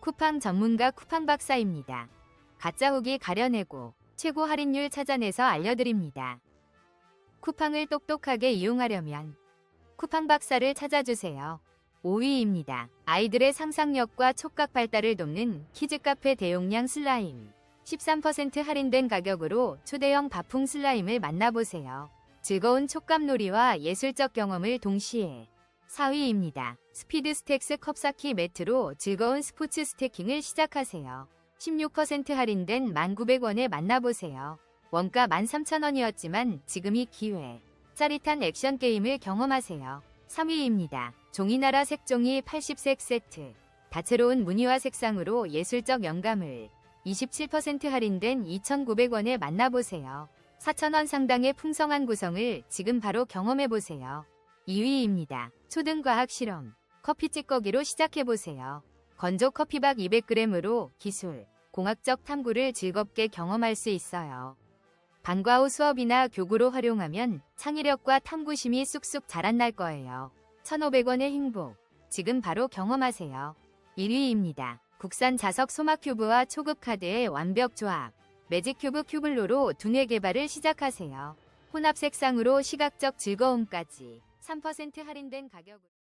쿠팡 전문가 쿠팡 박사입니다. 가짜 후기 가려내고 최고 할인율 찾아내서 알려드립니다. 쿠팡을 똑똑하게 이용하려면 쿠팡 박사를 찾아주세요. 5위입니다. 아이들의 상상력과 촉각 발달을 돕는 키즈 카페 대용량 슬라임. 13% 할인된 가격으로 초대형 바풍 슬라임을 만나보세요. 즐거운 촉감놀이와 예술적 경험을 동시에 4위입니다. 스피드 스택스 컵사키 매트로 즐거운 스포츠 스태킹을 시작하세요. 16% 할인된 1,900원에 만나보세요. 원가 13,000원이었지만 지금이 기회. 짜릿한 액션 게임을 경험하세요. 3위입니다. 종이나라 색종이 80색 세트. 다채로운 무늬와 색상으로 예술적 영감을 27% 할인된 2,900원에 만나보세요. 4,000원 상당의 풍성한 구성을 지금 바로 경험해보세요. 2위입니다. 초등과학 실험. 커피 찌꺼기로 시작해보세요. 건조 커피박 200g으로 기술, 공학적 탐구를 즐겁게 경험할 수 있어요. 방과 후 수업이나 교구로 활용하면 창의력과 탐구심이 쑥쑥 자란날 거예요. 1,500원의 행복. 지금 바로 경험하세요. 1위입니다. 국산 자석 소막 큐브와 초급 카드의 완벽 조합. 매직 큐브 큐블로로 두뇌 개발을 시작하세요. 혼합 색상으로 시각적 즐거움까지 3% 할인된 가격으로